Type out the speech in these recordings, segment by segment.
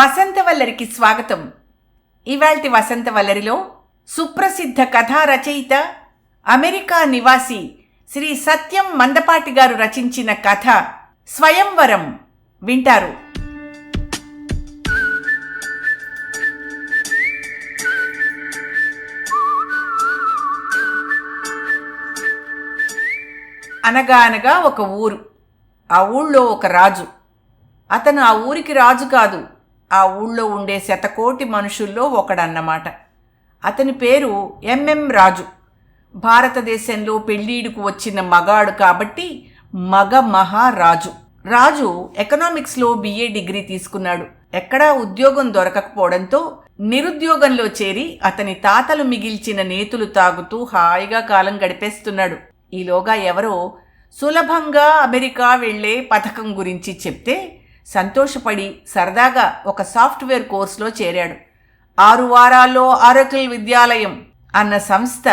వసంత వల్లరికి స్వాగతం. ఇవాల్టి వసంతవల్లరిలో సుప్రసిద్ధ కథా రచయిత అమెరికా నివాసి శ్రీ సత్యం మందపాటి గారు రచించిన కథ స్వయంవరం వింటారు. అనగా అనగా ఒక ఊరు. ఆ ఊళ్ళో ఒక రాజు. అతను ఆ ఊరికి రాజు కాదు. ఆ ఊళ్ళో ఉండే శతకోటి మనుషుల్లో ఒకడన్నమాట. అతని పేరు ఎంఎం రాజు. భారతదేశంలో పెళ్ళీడుకు వచ్చిన మగాడు కాబట్టి మగ మహారాజు. రాజు ఎకనామిక్స్లో బిఏ డిగ్రీ తీసుకున్నాడు. ఎక్కడా ఉద్యోగం దొరకకపోవడంతో నిరుద్యోగంలో చేరి అతని తాతలు మిగిల్చిన నేతులు తాగుతూ హాయిగా కాలం గడిపేస్తున్నాడు. ఈలోగా ఎవరో సులభంగా అమెరికా వెళ్ళే పథకం గురించి చెప్తే సంతోషపడి సరదాగా ఒక సాఫ్ట్వేర్ కోర్సులో చేరాడు. ఆరు వారాల్లో ఆరకిల్ విద్యాలయం అన్న సంస్థ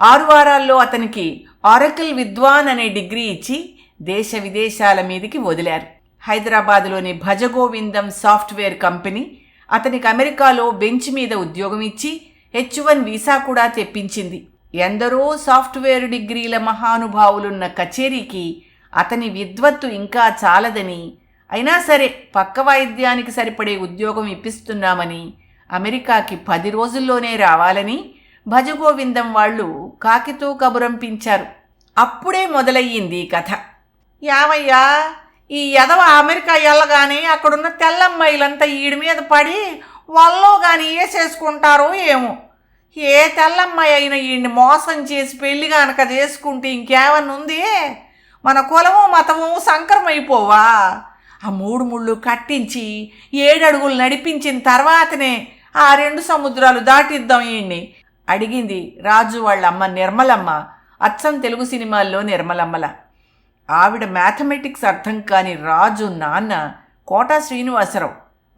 ఆరు వారాల్లో అతనికి ఆరకిల్ విద్వాన్ అనే డిగ్రీ ఇచ్చి దేశ విదేశాల మీదికి వదిలారు. హైదరాబాదులోని భజగోవిందం సాఫ్ట్వేర్ కంపెనీ అతనికి అమెరికాలో బెంచ్ మీద ఉద్యోగం ఇచ్చి హెచ్ వన్ వీసా కూడా తెప్పించింది. ఎందరో సాఫ్ట్వేర్ డిగ్రీల మహానుభావులున్న కచేరీకి అతని విద్వత్తు ఇంకా చాలదని అయినా సరే పక్క వాయిద్యానికి సరిపడే ఉద్యోగం ఇప్పిస్తున్నామని అమెరికాకి పది రోజుల్లోనే రావాలని భజగోవిందం వాళ్ళు కాకితో కబురంపించారు అప్పుడే మొదలయ్యింది ఈ కథ. యావయ్యా ఈ ఎదవ అమెరికా వెళ్ళగానే అక్కడున్న తెల్లమ్మాయిలంతా ఈడి మీద పడి వాళ్ళో గాని వేసేసుకుంటారో ఏమో. ఏ తెల్లమ్మాయి అయినా ఈయన్ని మోసం చేసి పెళ్ళి కనుక చేసుకుంటే ఇంకేమన్నా ఉంది మన కులము మతము సంకరమైపోవా? ఆ మూడు ముళ్ళు కట్టించి ఏడడుగులు నడిపించిన తర్వాతనే ఆ రెండు సముద్రాలు దాటిద్దాం ఈయన్ని అడిగింది రాజు వాళ్ళమ్మ నిర్మలమ్మ. అచ్చం తెలుగు సినిమాల్లో నిర్మలమ్మల. ఆవిడ మ్యాథమెటిక్స్ అర్థం కాని రాజు నాన్న కోటా శ్రీనివాసరావు.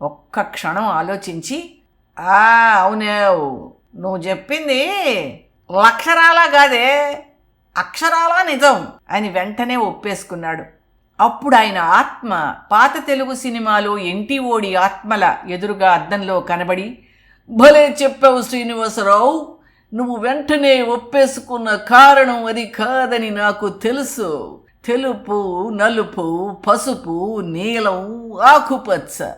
ఒక్క క్షణం ఆలోచించి ఆ అవునేవు నువ్వు చెప్పింది లక్షరాలా కాదే అక్షరాలా నిజం అని వెంటనే ఒప్పేసుకున్నాడు. అప్పుడు ఆయన ఆత్మ పాత తెలుగు సినిమాలో ఎంటి ఓడి ఆత్మల ఎదురుగా అద్దంలో కనబడి భలే చెప్పావు శ్రీనివాసరావు నువ్వు వెంటనే ఒప్పేసుకున్న కారణం అది కాదని నాకు తెలుసు. తెలుపు నలుపు పసుపు నీలం ఆకుపచ్చ.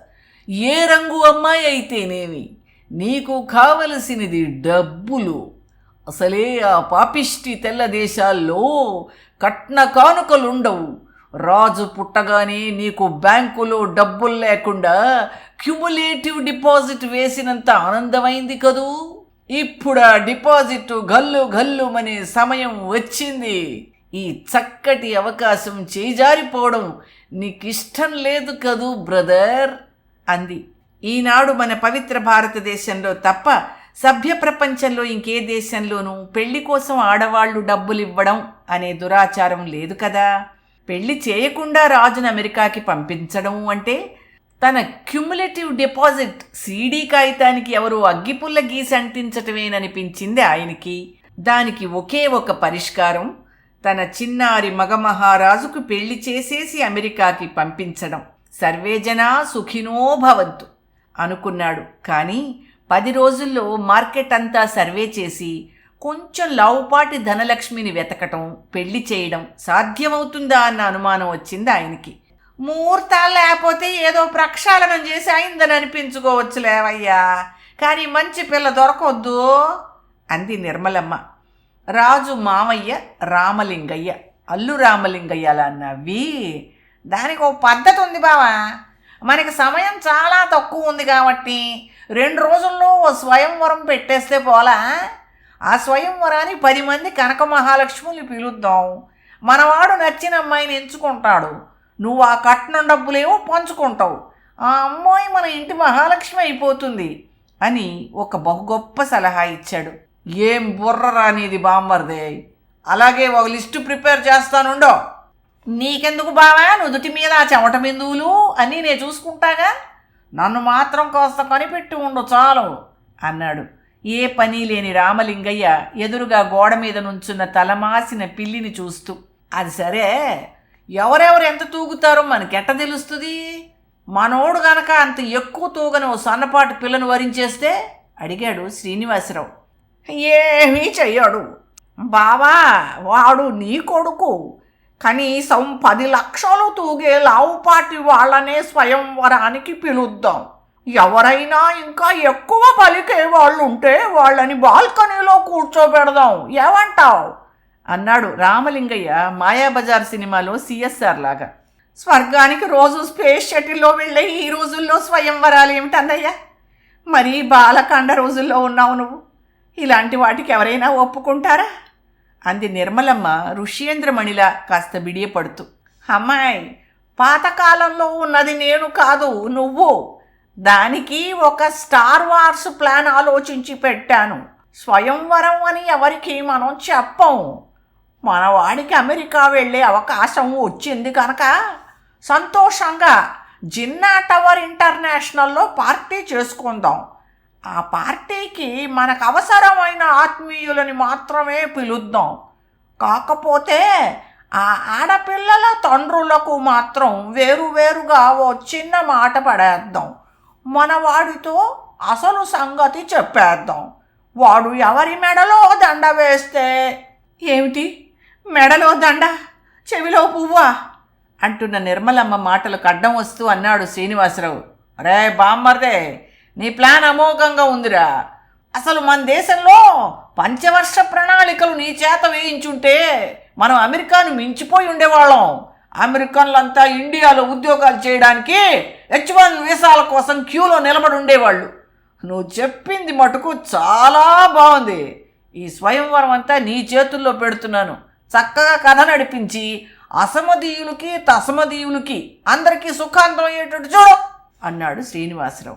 ఏ రంగు అమ్మాయి అయితేనేమి? నీకు కావలసినది డబ్బులు. అసలే ఆ పాపిష్టి తెల్ల దేశాల్లో కట్న కానుకలుండవు. రాజు పుట్టగానే నీకు బ్యాంకులో డబ్బులు లేకుండా క్యుములేటివ్ డిపాజిట్ వేసినంత ఆనందమైంది కదూ? ఇప్పుడు ఆ డిపాజిట్ గల్లు గల్లుమనే సమయం వచ్చింది. ఈ చక్కటి అవకాశం చేజారిపోవడం నీకిష్టం లేదు కదూ బ్రదర్? అంది. ఈనాడు మన పవిత్ర భారతదేశంలో తప్ప సభ్య ప్రపంచంలో ఇంకే దేశంలోనూ పెళ్ళి కోసం ఆడవాళ్ళు డబ్బులు ఇవ్వడం అనే దురాచారం లేదు కదా? పెళ్ళి చేయకుండా రాజును అమెరికాకి పంపించడం అంటే తన క్యుములేటివ్ డిపాజిట్ సీడీ కాగితానికి ఎవరో అగ్గిపుల్ల గీసి అంటించటమేననిపించింది ఆయనకి. దానికి ఒకే ఒక పరిష్కారం తన చిన్నారి మగ మహారాజుకు పెళ్ళి చేసేసి అమెరికాకి పంపించడం. సర్వేజనా సుఖినో భవంతు అనుకున్నాడు. కానీ పది రోజుల్లో మార్కెట్ అంతా సర్వే చేసి కొంచెం లావుపాటి ధనలక్ష్మిని వెతకటం పెళ్ళి చేయడం సాధ్యమవుతుందా అన్న అనుమానం వచ్చింది ఆయనకి. ముహూర్తాలు లేకపోతే ఏదో ప్రక్షాళనం చేసి అయిందని అనిపించుకోవచ్చు లేవయ్యా కానీ మంచి పిల్ల దొరకొద్దు అంది నిర్మలమ్మ. రాజు మామయ్య రామలింగయ్య అల్లు రామలింగయ్యలా నవ్వి దానికి ఓ పద్ధతి ఉంది బావా. మనకి సమయం చాలా తక్కువ ఉంది కాబట్టి రెండు రోజుల్లో ఓ స్వయంవరం పెట్టేస్తే పోలా. ఆ స్వయంవరాన్ని పది మంది కనక మహాలక్ష్ముల్ని పిలుద్దాం. మనవాడు నచ్చిన అమ్మాయిని ఎంచుకుంటాడు. నువ్వు ఆ కట్నం డబ్బులేమో పంచుకుంటావు. ఆ అమ్మాయి మన ఇంటి మహాలక్ష్మి అయిపోతుంది అని ఒక బహు గొప్ప సలహా ఇచ్చాడు. ఏం బుర్ర రానిది బామ్మర్దే. అలాగే ఒక లిస్టు ప్రిపేర్ చేస్తానుండో. నీకెందుకు బావా? నుదుటి మీద ఆ చెమట బిందువులు అన్నీ నేను చూసుకుంటాగా? నన్ను మాత్రం కాస్త కనిపెట్టి ఉండు చాలు అన్నాడు. ఏ పని లేని రామలింగయ్య ఎదురుగా గోడ మీద నుంచున్న తలమాసిన పిల్లిని చూస్తూ అది సరే ఎవరెవరు ఎంత తూగుతారో మనకెట్ట తెలుస్తుంది? మనోడు గనక అంత ఎక్కువ తూగని ఓ సన్నపాటి పిల్లను వరించేస్తే? అడిగాడు శ్రీనివాసరావు. ఏమీ చెయ్యాడు. బావా వాడు నీ కొడుకు. కనీసం పది లక్షలు తూగే లావుపాటి వాళ్ళనే స్వయంవరానికి పిలుద్దాం. ఎవరైనా ఇంకా ఎక్కువ పలికే వాళ్ళు ఉంటే వాళ్ళని బాల్కనీలో కూర్చోబెడదాం. ఏమంటావు? అన్నాడు రామలింగయ్య మాయాబజార్ సినిమాలో సిఎస్ఆర్ లాగా. స్వర్గానికి రోజు స్పేస్ షటిల్లో వెళ్ళే ఈ రోజుల్లో స్వయంవరాలు ఏమిటన్నయ్యా? మరీ బాలకాండ రోజుల్లో ఉన్నావు నువ్వు. ఇలాంటి వాటికి ఎవరైనా ఒప్పుకుంటారా? అంది నిర్మలమ్మ ఋష్యేంద్రమణిలా కాస్త బిడియపడుతూ. అమ్మాయి పాతకాలంలో ఉన్నది నేను కాదు నువ్వు. దానికి ఒక స్టార్ వార్స్ ప్లాన్ ఆలోచించి పెట్టాను. స్వయంవరం అని ఎవరికి మనం చెప్పం. మన వాడికి అమెరికా వెళ్ళే అవకాశం వచ్చింది కనుక సంతోషంగా జిన్నా టవర్ ఇంటర్నేషనల్లో పార్టీ చేసుకుందాం. ఆ పార్టీకి మనకు అవసరమైన ఆత్మీయులని మాత్రమే పిలుద్దాం. కాకపోతే ఆ ఆడపిల్లల తండ్రులకు మాత్రం వేరువేరుగా ఓ చిన్న మాట పడేద్దాం. మన వాడితో అసలు సంగతి చెప్పేద్దాం. వాడు ఎవరి మెడలో దండ వేస్తే? ఏమిటి? మెడలో దండ? చెవిలో పువ్వా? అంటున్న నిర్మలమ్మ మాటలకు అడ్డం వస్తూ అన్నాడు శ్రీనివాసరావు. రే బామ్మర్దే నీ ప్లాన్ అమోఘంగా ఉందిరా. అసలు మన దేశంలో పంచవర్ష ప్రణాళికలు నీ చేత వేయించుంటే మనం అమెరికాను మించిపోయి ఉండేవాళ్ళం. అమెరికన్లంతా ఇండియాలో ఉద్యోగాలు చేయడానికి హెచ్ వన్ వీసాల కోసం క్యూలో నిలబడి ఉండేవాళ్ళు. నువ్వు చెప్పింది మటుకు చాలా బాగుంది. ఈ స్వయంవరం అంతా నీ చేతుల్లో పెడుతున్నాను. చక్కగా కథ నడిపించి అసమదీయులకి తసమదీయులకి అందరికీ సుఖాంతం అయ్యేటట్టు చూడు అన్నాడు Srinivasarao.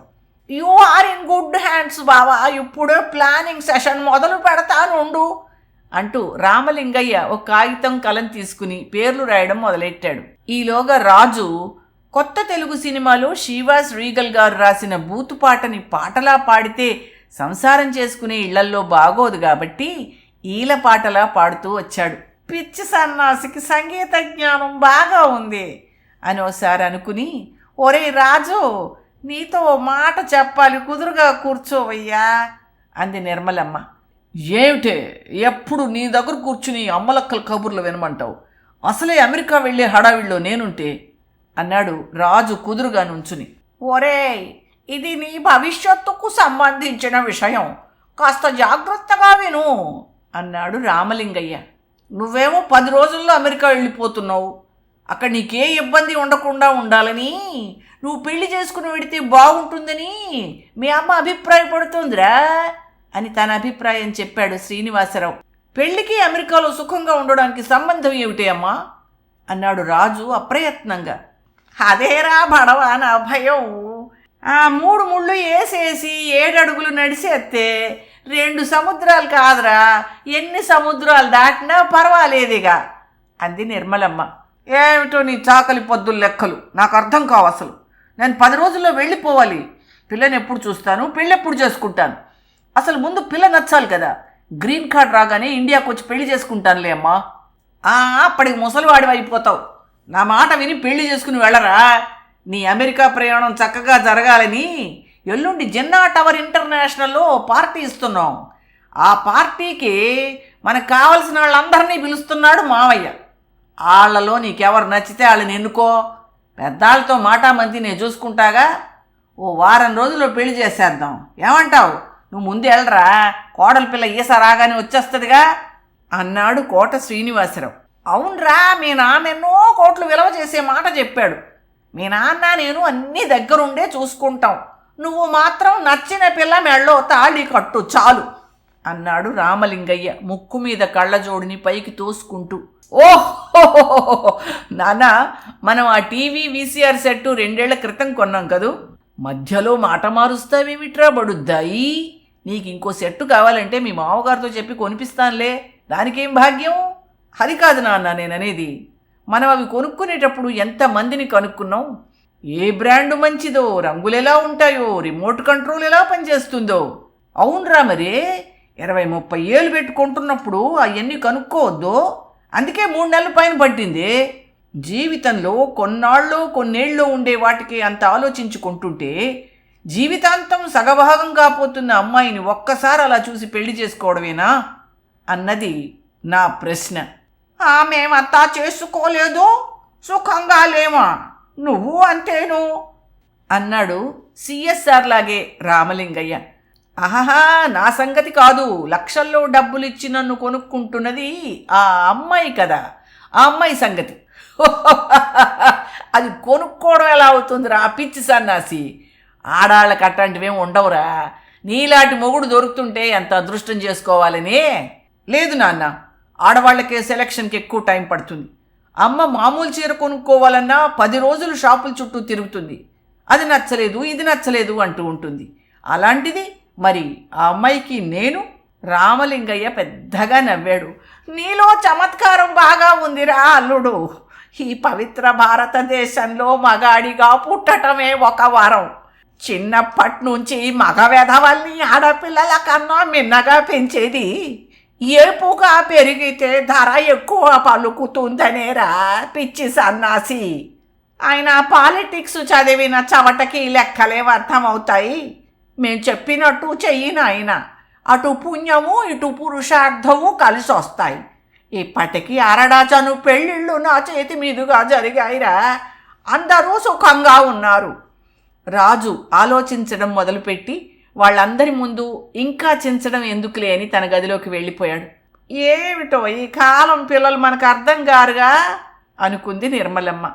You are in good hands బావా. ఇప్పుడే ప్లానింగ్ సెషన్ మొదలు పెడతానుండు. అంటూ రామలింగయ్య ఒక కాగితం కలం తీసుకుని పేర్లు రాయడం మొదలెట్టాడు. ఈలోగా రాజు కొత్త తెలుగు సినిమాలో శ్రీవాస్ రీగల్ గారు రాసిన బూతు పాటని పాటలా పాడితే సంసారం చేసుకునే ఇళ్ళల్లో బాగోదు కాబట్టి ఈల పాటలా పాడుతూ వచ్చాడు. పిచ్చి సన్నాసికి సంగీత జ్ఞానం బాగా ఉంది అని ఒకసారి అనుకుని ఒరే రాజు నీతో ఓ మాట చెప్పాలి కుదురుగా కూర్చోవయ్యా అంది నిర్మలమ్మ. ఏమిటే? ఎప్పుడు నీ దగ్గర కూర్చుని అమ్మలక్కల కబుర్లు వినమంటావు? అసలే అమెరికా వెళ్ళే హడావిడిలో నేనుంటే? అన్నాడు రాజు కుదురుగా నుంచుని. ఒరే ఇది నీ భవిష్యత్తుకు సంబంధించిన విషయం. కాస్త జాగ్రత్తగా విను అన్నాడు రామలింగయ్య. నువ్వేమో పది రోజుల్లో అమెరికా వెళ్ళిపోతున్నావు. అక్కడ నీకే ఇబ్బంది ఉండకుండా ఉండాలని. నువ్వు పెళ్ళి చేసుకుని వెడితే బాగుంటుందని మీ అమ్మ అభిప్రాయపడుతుందిరా. అని తన అభిప్రాయం చెప్పాడు శ్రీనివాసరావు. పెళ్ళికి అమెరికాలో సుఖంగా ఉండడానికి సంబంధం ఏమిటి అమ్మా? అన్నాడు రాజు అప్రయత్నంగా. అదేరా బడవా నా భయం. ఆ మూడు ముళ్ళు వేసేసి ఏడడుగులు నడిచేస్తే రెండు సముద్రాలు కాదురా. ఎన్ని సముద్రాలు దాటినా పర్వాలేదిగా అంది నిర్మలమ్మ. ఏమిటో నీ చాకలి పొద్దుల లెక్కలు? నాకు అర్థం కావు అసలు నేను పది రోజుల్లో వెళ్ళిపోవాలి. పిల్లని ఎప్పుడు చూస్తాను? పెళ్ళెప్పుడు చేసుకుంటాను? అసలు ముందు పిల్ల నచ్చాలి కదా. గ్రీన్ కార్డ్ రాగానే ఇండియాకు వచ్చి పెళ్ళి చేసుకుంటానులే అమ్మా. ఆ, అప్పటికి ముసలివాడి అయిపోతావు నా మాట విని పెళ్ళి చేసుకుని వెళ్ళరా. నీ అమెరికా ప్రయాణం చక్కగా జరగాలని ఎల్లుండి జిన్నా టవర్ ఇంటర్నేషనల్లో పార్టీ ఇస్తున్నాం. ఆ పార్టీకి మనకు కావలసిన వాళ్ళందరినీ పిలుస్తున్నాడు మావయ్య. వాళ్ళలో నీకెవరు నచ్చితే వాళ్ళని ఎన్నుకో. పెద్దాళ్ళతో మాటామంతి నేను చూసుకుంటాగా. ఓ వారం రోజుల్లో పెళ్ళి చేసేద్దాం. ఏమంటావు? నువ్వు ముందు వెళ్ళరా కోడలి పిల్ల ఈస రాగానే వచ్చేస్తుందిగా. అన్నాడు కోట శ్రీనివాసరావు. అవునరా మీ నాన్న ఎన్నో కోట్లు విలువ చేసే మాట చెప్పాడు. మీ నాన్న నేను అన్నీ దగ్గరుండే చూసుకుంటాం. నువ్వు మాత్రం నచ్చిన పిల్ల మెళ్ళో తాళి కట్టు చాలు అన్నాడు రామలింగయ్య ముక్కు మీద కళ్ళజోడిని పైకి తోసుకుంటూ. ఓహో నాన్న మనం ఆ టీవీ వీసీఆర్ సెట్టు రెండేళ్ళ క్రితం కొన్నాం కదూ. మధ్యలో మాట మారుస్తావేమిట్రా బడుద్దాయి? నీకు ఇంకో సెట్టు కావాలంటే మీ మామగారితో చెప్పి కొనిపిస్తానులే. దానికేం భాగ్యం? అది కాదు నాన్న నేననేది. మనం అవి కొనుక్కునేటప్పుడు ఎంతమందిని కనుక్కున్నాం? ఏ బ్రాండ్ మంచిదో రంగులు ఎలా ఉంటాయో రిమోట్ కంట్రోల్ ఎలా పనిచేస్తుందో. అవునరా మరే ఇరవై ముప్పై ఏళ్ళు పెట్టుకుంటున్నప్పుడు అవన్నీ కనుక్కోవద్దో? అందుకే మూడు నెలల పైన పట్టింది. జీవితంలో కొన్నాళ్ళు కొన్నేళ్ళు ఉండే వాటికి అంత ఆలోచించుకుంటుంటే జీవితాంతం సగభాగంగా కాపోతున్న అమ్మాయిని ఒక్కసారి అలా చూసి పెళ్ళి చేసుకోవడమేనా? అన్నది నా ప్రశ్న. "ఆ, మేమంతా చేసుకోలేదు? సుఖంగా లేమా? నువ్వు అంతేను? అన్నాడు సిఎస్ఆర్ లాగే రామలింగయ్య. ఆహా నా సంగతి కాదు. లక్షల్లో డబ్బులు ఇచ్చి నన్ను కొనుక్కుంటున్నది ఆ అమ్మాయి కదా. ఆ అమ్మాయి సంగతి. అది కొనుక్కోవడం ఎలా అవుతుందిరా రా పిచ్చి సన్నాసి? ఆడాళ్ళకి అట్లాంటివేం ఉండవురా. నీలాంటి మొగుడు దొరుకుతుంటే ఎంత అదృష్టం చేసుకోవాలని? లేదు నాన్న ఆడవాళ్ళకే సెలక్షన్కి ఎక్కువ టైం పడుతుంది. అమ్మ మామూలు చీర కొనుక్కోవాలన్నా పది రోజులు షాపుల చుట్టూ తిరుగుతుంది. అది నచ్చలేదు ఇది నచ్చలేదు అంటూ ఉంటుంది. అలాంటిది మరి ఆ అమ్మాయికి నేను రామలింగయ్య పెద్దగా నవ్వాడు. నీలో చమత్కారం బాగా ఉందిరా అల్లుడు. ఈ పవిత్ర భారతదేశంలో మగాడిగా పుట్టటమే ఒక వరం. చిన్నప్పటి నుంచి మగ వెధవల్ని ఆడపిల్లల కన్నా మిన్నగా పెంచేది. ఏపుగా పెరిగితే ధర ఎక్కువ పలుకుతుందనేరా పిచ్చి సన్నాసి. ఆయన పాలిటిక్స్ చదివిన చవటకి లెక్కలే అర్థమవుతాయి. మేం చెప్పినట్టు చెయ్యి నాయన. అటు పుణ్యము ఇటు పురుషార్థము కలిసి వస్తాయి ఇప్పటికీ అరడాచను పెళ్ళిళ్ళు నా చేతి మీదుగా జరిగాయిరా. అందరూ సుఖంగా ఉన్నారు. రాజు ఆలోచించడం మొదలుపెట్టి వాళ్ళందరి ముందు ఇంకా చించడం ఎందుకులే అని తన గదిలోకి వెళ్ళిపోయాడు. ఏమిటో ఈ కాలం పిల్లలు మనకు అర్థం కారుగా? అనుకుంది నిర్మలమ్మ.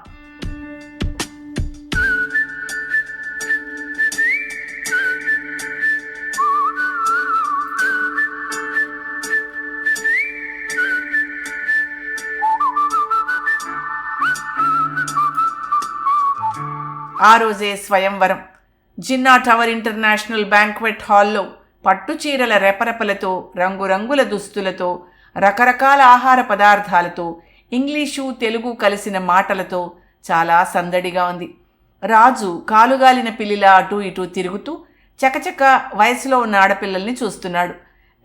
ఆ రోజే స్వయంవరం. జిన్నా టవర్ ఇంటర్నేషనల్ బ్యాంక్వెట్ హాల్లో పట్టు చీరల రెపరెపలతో రంగురంగుల దుస్తులతో రకరకాల ఆహార పదార్థాలతో ఇంగ్లీషు తెలుగు కలిసిన మాటలతో చాలా సందడిగా ఉంది. రాజు కాలుగాలిన పిల్లిలా అటూ ఇటూ తిరుగుతూ చకచక వయసులో ఉన్న ఆడపిల్లల్ని చూస్తున్నాడు.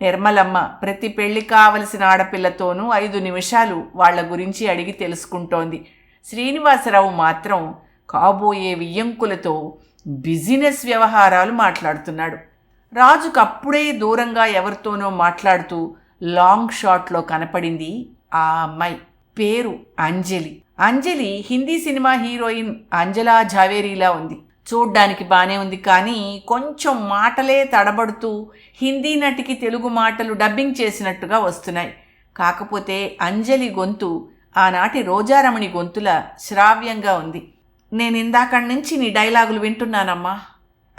నిర్మలమ్మ ప్రతి పెళ్ళి కావలసిన ఆడపిల్లతోనూ ఐదు నిమిషాలు వాళ్ళ గురించి అడిగి తెలుసుకుంటోంది. శ్రీనివాసరావు మాత్రం కాబోయే వియ్యంకులతో బిజినెస్ వ్యవహారాలు మాట్లాడుతున్నాడు. రాజుకు అప్పుడే దూరంగా ఎవరితోనో మాట్లాడుతూ లాంగ్ షాట్లో కనపడింది ఆ అమ్మాయి. పేరు అంజలి. అంజలి హిందీ సినిమా హీరోయిన్ అంజలా జావేరీలా ఉంది. చూడ్డానికి బానే ఉంది కానీ కొంచెం మాటలే తడబడుతూ హిందీ నటికి తెలుగు మాటలు డబ్బింగ్ చేసినట్టుగా వస్తున్నాయి. కాకపోతే అంజలి గొంతు ఆనాటి రోజారమణి గొంతుల శ్రావ్యంగా ఉంది. నేను ఇందాకడి నుంచి నీ డైలాగులు వింటున్నానమ్మా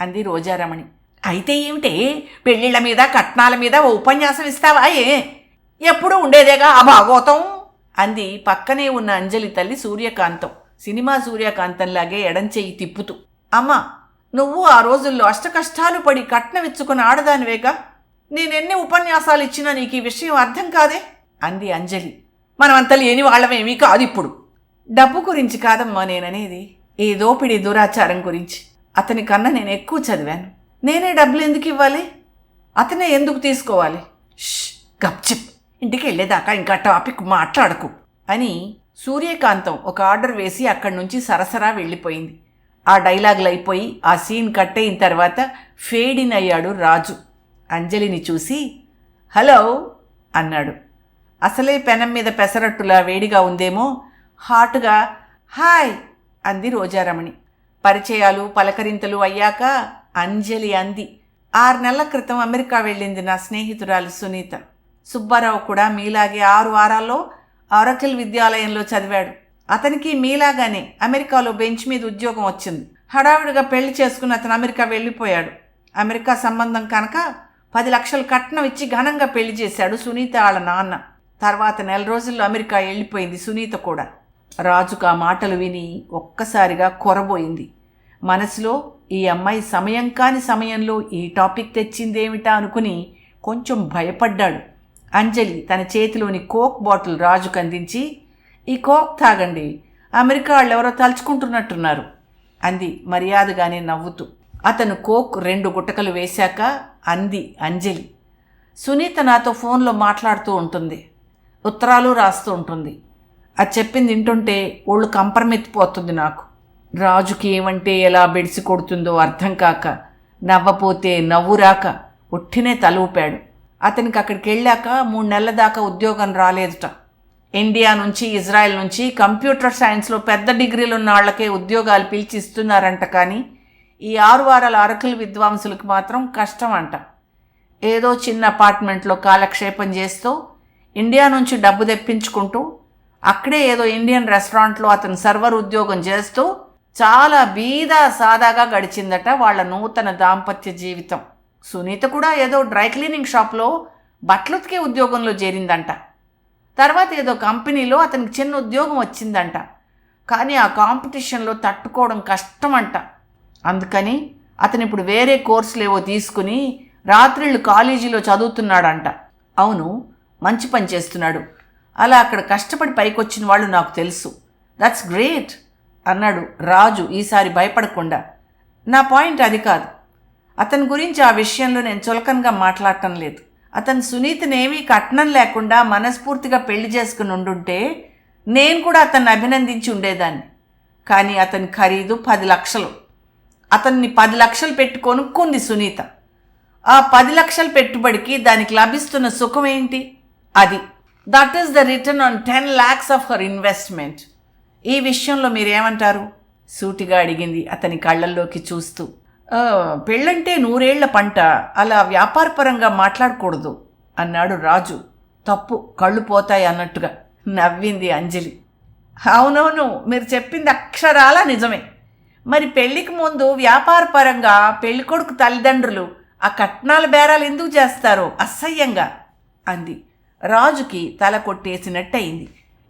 అంది రోజారమణి. అయితే ఏమిటే? పెళ్ళిళ్ళ మీద కట్నాల మీద ఓ ఉపన్యాసం ఇస్తావా ఏ? ఎప్పుడూ ఉండేదేగా ఆ భాగోతం అంది పక్కనే ఉన్న అంజలి తల్లి సూర్యకాంతం. సినిమా సూర్యకాంతంలాగే ఎడంచేయి తిప్పుతూ. అమ్మా నువ్వు ఆ రోజుల్లో అష్టకష్టాలు పడి కట్నమిచ్చుకున్న ఆడదానివేగా? నేనెన్ని ఉపన్యాసాలు ఇచ్చినా నీకు ఈ విషయం అర్థం కాదే? అంది అంజలి. మనమంతా లేని వాళ్ళమేమీ కాదు ఇప్పుడు. డబ్బు గురించి కాదమ్మా నేననేది. ఈ దోపిడీ దురాచారం గురించి. అతని కన్నా నేను ఎక్కువ చదివాను. నేనే డబ్బులు ఎందుకు ఇవ్వాలి? అతనే ఎందుకు తీసుకోవాలి? గప్చిప్ ఇంటికి వెళ్ళేదాకా ఇంకా టాపిక్ మాట్లాడకు అని సూర్యకాంతం ఒక ఆర్డర్ వేసి అక్కడి నుంచి సరసరా వెళ్ళిపోయింది. ఆ డైలాగులు అయిపోయి ఆ సీన్ కట్ అయిన తర్వాత ఫేడిన్ అయ్యాడు రాజు. అంజలిని చూసి హలో అన్నాడు. అసలే పెనం మీద పెసరట్టులా వేడిగా ఉందేమో. హాట్గా హాయ్ అంది రోజారమణి. పరిచయాలు పలకరింతలు అయ్యాక అంజలి అంది. ఆరు నెలల క్రితం అమెరికా వెళ్ళింది నా స్నేహితురాలు సునీత. సుబ్బారావు కూడా మీలాగే ఆరు వారాల్లో ఆరకిల్ విద్యాలయంలో చదివాడు. అతనికి మీలాగానే అమెరికాలో బెంచ్ మీద ఉద్యోగం వచ్చింది. హడావిడిగా పెళ్ళి చేసుకుని అతను అమెరికా వెళ్ళిపోయాడు. అమెరికా సంబంధం కనుక పది లక్షలు కట్నం ఇచ్చి ఘనంగా పెళ్ళి చేశాడు సునీత వాళ్ళ నాన్న. తర్వాత నెల రోజుల్లో అమెరికా వెళ్ళిపోయింది సునీత కూడా. రాజుకు ఆ మాటలు విని ఒక్కసారిగా కొరబోయింది. మనసులో ఈ అమ్మాయి సమయం కాని సమయంలో ఈ టాపిక్ తెచ్చిందేమిటా అనుకుని కొంచెం భయపడ్డాడు. అంజలి తన చేతిలోని కోక్ బాటిల్ రాజుకు అందించి ఈ కోక్ తాగండి అమెరికా వాళ్ళు ఎవరో తలుచుకుంటున్నట్టున్నారు అంది మర్యాదగానే నవ్వుతూ. అతను కోక్ రెండు గుట్టకలు వేశాక అంది అంజలి. సునీత నాతో ఫోన్లో మాట్లాడుతూ ఉంటుంది. ఉత్తరాలు రాస్తూ ఉంటుంది. అది చెప్పింది వింటుంటే ఒళ్ళు కంపరమెత్తిపోతుంది నాకు. రాజుకి ఏమంటే ఎలా బెడిసి కొడుతుందో అర్థం కాక నవ్వపోతే నవ్వు రాక ఒట్టినే అతనికి అక్కడికి వెళ్ళాక మూడు నెలల దాకా ఉద్యోగం రాలేదుట. ఇండియా నుంచి ఇజ్రాయెల్ నుంచి కంప్యూటర్ సైన్స్లో పెద్ద డిగ్రీలు ఉన్న వాళ్ళకే ఉద్యోగాలు పిలిచి ఇస్తున్నారంట కానీ ఈ ఆరు వారాల అరకుల విద్వాంసులకు మాత్రం కష్టం అంట ఏదో చిన్న అపార్ట్మెంట్లో కాలక్షేపం చేస్తూ ఇండియా నుంచి డబ్బు తెప్పించుకుంటూ అక్కడే ఏదో ఇండియన్ రెస్టారెంట్లో అతను సర్వర్ ఉద్యోగం చేస్తూ చాలా బీదా సాదాగా గడిచిందట వాళ్ళ నూతన దాంపత్య జీవితం. సునీత కూడా ఏదో డ్రై క్లీనింగ్ షాప్లో బట్టలుతికే ఉద్యోగంలో చేరిందంట. తర్వాత ఏదో కంపెనీలో అతనికి చిన్న ఉద్యోగం వచ్చిందంట. కానీ ఆ కాంపిటీషన్లో తట్టుకోవడం కష్టమంట. అందుకని అతను ఇప్పుడు వేరే కోర్సులేవో తీసుకుని రాత్రిళ్ళు కాలేజీలో చదువుతున్నాడంట. అవును మంచి పని చేస్తున్నాడు. అలా అక్కడ కష్టపడి పైకొచ్చిన వాళ్ళు నాకు తెలుసు. దట్స్ గ్రేట్ అన్నాడు రాజు ఈసారి భయపడకుండా. నా పాయింట్ అది కాదు. అతని గురించి ఆ విషయంలో నేను చులకనగా మాట్లాడటం లేదు. అతను సునీతనేమీ కట్నం లేకుండా మనస్ఫూర్తిగా పెళ్ళి చేసుకుని ఉండుంటే నేను కూడా అతన్ని అభినందించి ఉండేదాన్ని. కానీ అతని ఖరీదు పది లక్షలు. అతన్ని పది లక్షలు పెట్టి కొనుక్కుంది సునీత. ఆ పది లక్షల పెట్టుబడికి దానికి లభిస్తున్న సుఖం ఏంటి? అది. That is the return on ten lakhs of her investment ఈ విషయంలో మీరేమంటారు? సూటిగా అడిగింది అతని కళ్ళల్లోకి చూస్తూ. పెళ్ళంటే నూరేళ్ళ పంట. అలా వ్యాపారపరంగా మాట్లాడకూడదు అన్నాడు రాజు. తప్పు కళ్ళు పోతాయి అన్నట్టుగా నవ్వింది అంజలి. అవునవును మీరు చెప్పింది అక్షరాల నిజమే. మరి పెళ్ళికి ముందు వ్యాపారపరంగా పెళ్ళికొడుకు తల్లిదండ్రులు ఆ కట్నాల బేరాలు ఎందుకు చేస్తారో అసహ్యంగా అంది. రాజుకి తల కొట్టేసినట్టయింది.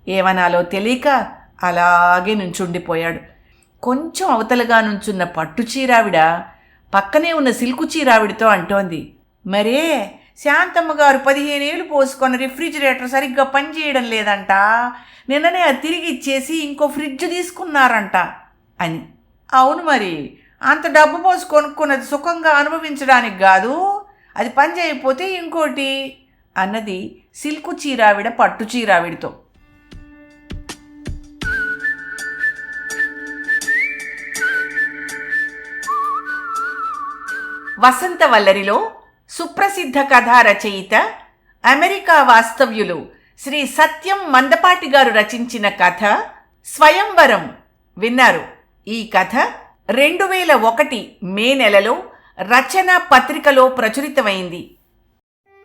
ఏమనాలో తెలియక అలాగే నుంచుండిపోయాడు. కొంచెం అవతలగా నుంచున్న పట్టు చీరావిడ పక్కనే ఉన్న సిల్కు చీరావిడితో అంటోంది మరే శాంతమ్మ గారు పదిహేనేళ్ళు పోసుకొని రిఫ్రిజిరేటర్ సరిగ్గా పనిచేయడం లేదంట. నిన్ననే అది తిరిగి ఇచ్చేసి ఇంకో ఫ్రిడ్జ్ తీసుకున్నారంట అని. అవును మరి అంత డబ్బు పోసి కొనుక్కున్నది సుఖంగా అనుభవించడానికి కాదు. అది పని చేయకపోతే ఇంకోటి? అన్నది సిల్కు చీరావిడ పట్టు చీరావిడితో. వసంతవల్లరిలో సుప్రసిద్ధ కథా రచయిత అమెరికా వాస్తవ్యులు శ్రీ సత్యం మందపాటి గారు రచించిన కథ స్వయంవరం విన్నారు. ఈ కథ రెండు వేల ఒకటి మే నెలలో రచన పత్రికలో ప్రచురితమైంది.